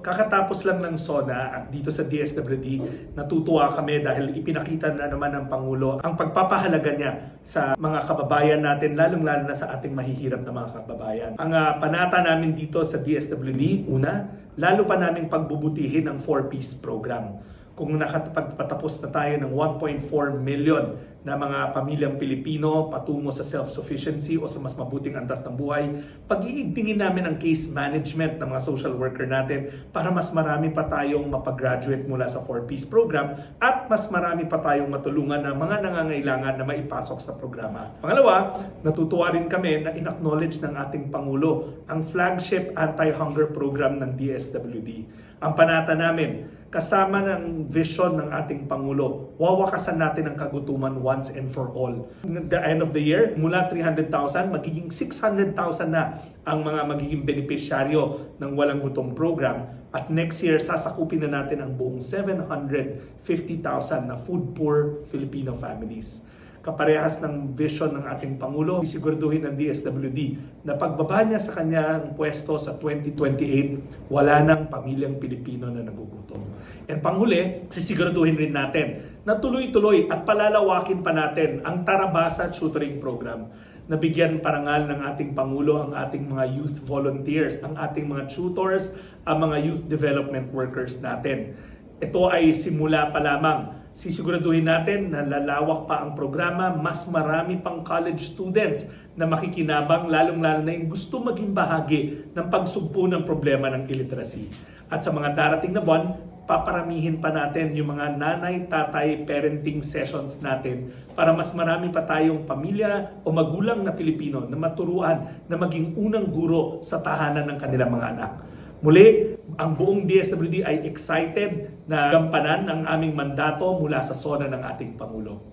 Kakatapos lang ng SONA at dito sa DSWD, natutuwa kami dahil ipinakita na naman ng Pangulo ang pagpapahalaga niya sa mga kababayan natin, lalong-lalo na sa ating mahihirap na mga kababayan. Ang ah, panata namin dito sa DSWD, una, lalo pa naming pagbubutihin ang 4-piece program kung nakapagpatapos na tayo ng 1.4 million na mga pamilyang Pilipino patungo sa self-sufficiency o sa mas mabuting antas ng buhay, pag-iigtingin namin ang case management ng mga social worker natin para mas marami pa tayong mapagraduate mula sa 4-piece program at mas marami pa tayong matulungan ng mga nangangailangan na maipasok sa programa. Pangalawa, natutuwa rin kami na in-acknowledge ng ating Pangulo ang flagship anti-hunger program ng DSWD. Ang panata namin, kasama ng vision ng ating Pangulo, wawakasan natin ang kagutuman once and for all. The end of the year, mula 300,000, magiging 600,000 na ang mga magiging benepisyaryo ng Walang Gutom program. At next year, sasakupin na natin ang buong 750,000 na food poor Filipino families kaparehas ng vision ng ating Pangulo, sisiguraduhin ng DSWD na pagbaba niya sa kanyang pwesto sa 2028, wala nang pamilyang Pilipino na nagugutom. And panghuli, sisiguraduhin rin natin na tuloy-tuloy at palalawakin pa natin ang Tarabasa Tutoring Program na bigyan parangal ng ating Pangulo ang ating mga youth volunteers, ang ating mga tutors, ang mga youth development workers natin. Ito ay simula pa lamang sisiguraduhin natin na lalawak pa ang programa, mas marami pang college students na makikinabang, lalong-lalo na yung gusto maging bahagi ng pagsugpo ng problema ng illiteracy. At sa mga darating na buwan, paparamihin pa natin yung mga nanay, tatay, parenting sessions natin para mas marami pa tayong pamilya o magulang na Pilipino na maturuan na maging unang guro sa tahanan ng kanilang mga anak. Muli, ang buong DSWD ay excited na gampanan ang aming mandato mula sa sona ng ating Pangulo.